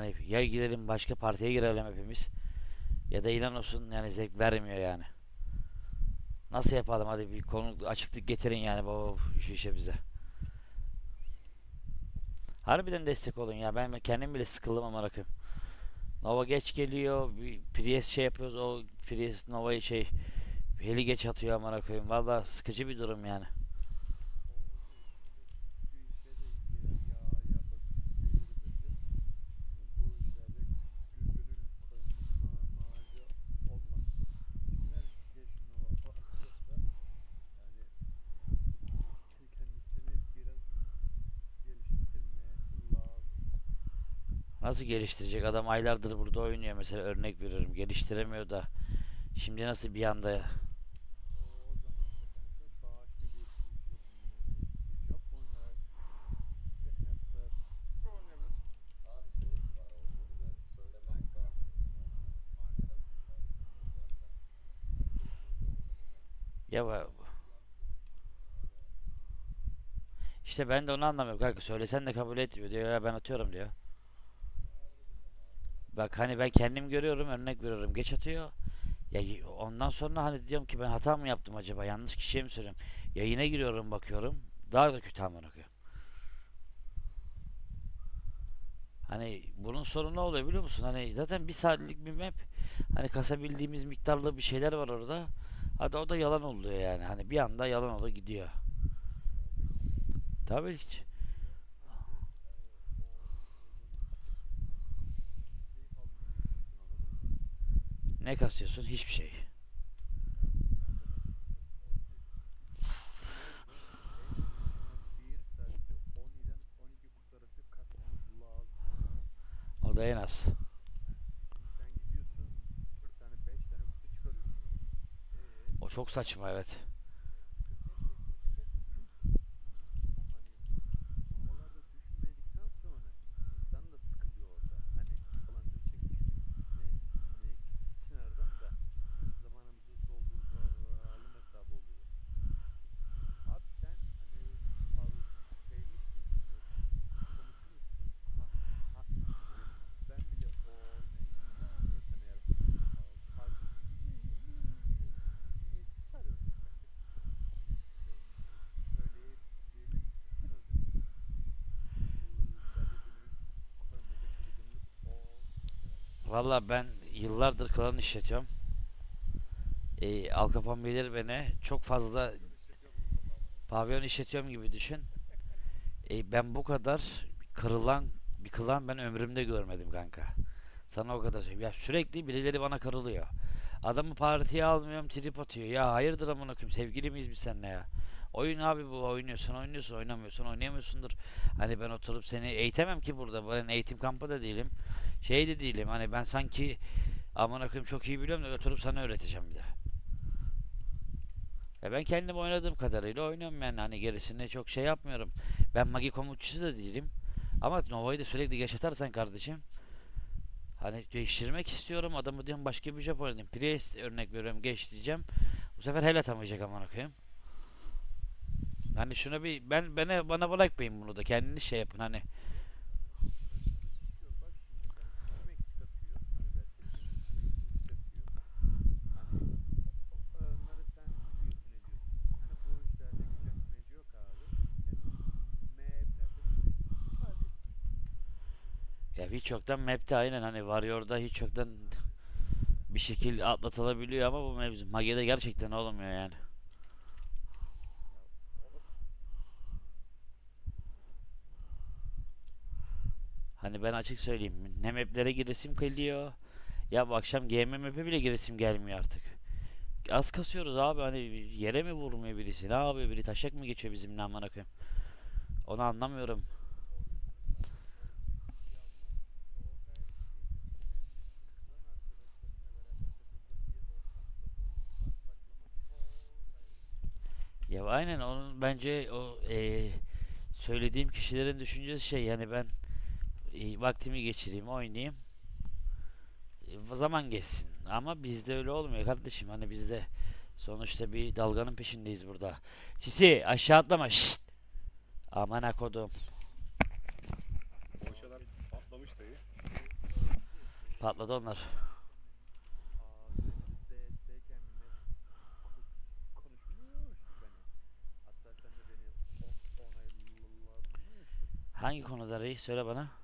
Hani ya gidelim başka partiye girelim hepimiz. Ya da inan olsun yani zevk vermiyor yani. Nasıl yapalım hadi bir konu açıklık getirin yani baba şu işe bize. Harbiden destek olun ya ben kendim bile sıkıldım ama koyayım. Nova geç geliyor. Bir Prius şey yapıyoruz. O Prius Nova'yı şey heli geç atıyor amına koyayım. Valla sıkıcı bir durum yani. Nasıl geliştirecek? Adam aylardır burada oynuyor mesela örnek veriyorum. Geliştiremiyor da. Şimdi nasıl bir anda ya işte ben de onu anlamıyorum kanka. Söylesen de kabul etmiyor diyor ya ben atıyorum diyor. Bak hani ben kendim görüyorum örnek veriyorum geç atıyor. Ya ondan sonra hani diyorum ki ben hata mı yaptım acaba yanlış kişiye mi söylüyorum. Yayına giriyorum bakıyorum daha da kötü amına koyayım. Hani bunun sorunu ne oluyor biliyor musun? Hani zaten bir saatlik bir map hani kasabildiğimiz miktarlı bir şeyler var orada. Hadi o da yalan oluyor yani. Hani bir anda yalan oluyor gidiyor. Tabii ki. Ne kasıyorsun? Hiçbir şey. O da en az. O çok saçma evet. Valla ben yıllardır klan işletiyorum. Ee, Al Capone bilir beni. Çok fazla pavyon işletiyorum gibi düşün. Ee, ben bu kadar kırılan bir klan ben ömrümde görmedim kanka. Sana o kadar söyleyeyim. Ya sürekli birileri bana kırılıyor. Adamı partiye almıyorum trip atıyor. Ya hayırdır amına koyayım sevgili miyiz biz seninle ya? Oyun abi bu oynuyorsun oynuyorsun oynamıyorsun oynayamıyorsundur. Hani ben oturup seni eğitemem ki burada. Ben eğitim kampı da değilim. Şey de değilim. Hani ben sanki amına koyayım çok iyi biliyorum da oturup sana öğreteceğim bir de. Ya ben kendim oynadığım kadarıyla oynuyorum yani hani gerisini çok şey yapmıyorum. Ben magi komutçusu da değilim. Ama Nova'yı da sürekli geç atarsan kardeşim. Hani değiştirmek istiyorum. Adamı diyorum başka bir Japon oynayayım. Priest örnek veriyorum geç diyeceğim. Bu sefer hel atamayacak amına koyayım. Hani şuna bir ben bana bana bırakmayın bunu da kendiniz şey yapın hani. Ya hiç yoktan map'te aynen hani Warrior'da hiç yoktan bir şekil atlatılabiliyor ama bu mevzu Mage'de gerçekten olmuyor yani. Hani ben açık söyleyeyim ne map'lere giresim geliyor ya bu akşam GM map'e bile giresim gelmiyor artık. Az kasıyoruz abi hani yere mi vurmuyor birisi ne yapıyor biri taşak mı geçiyor bizimle amına koyayım. Onu anlamıyorum. Ya aynen onun bence o eee, söylediğim kişilerin düşüncesi şey yani ben e, vaktimi geçireyim oynayayım e, zaman geçsin ama bizde öyle olmuyor kardeşim hani bizde sonuçta bir dalganın peşindeyiz burada. Sisi aşağı atlama şşt. Aman akodum. Boşalar patlamış dayı. Patladı onlar. Hangi konuda reis söyle bana.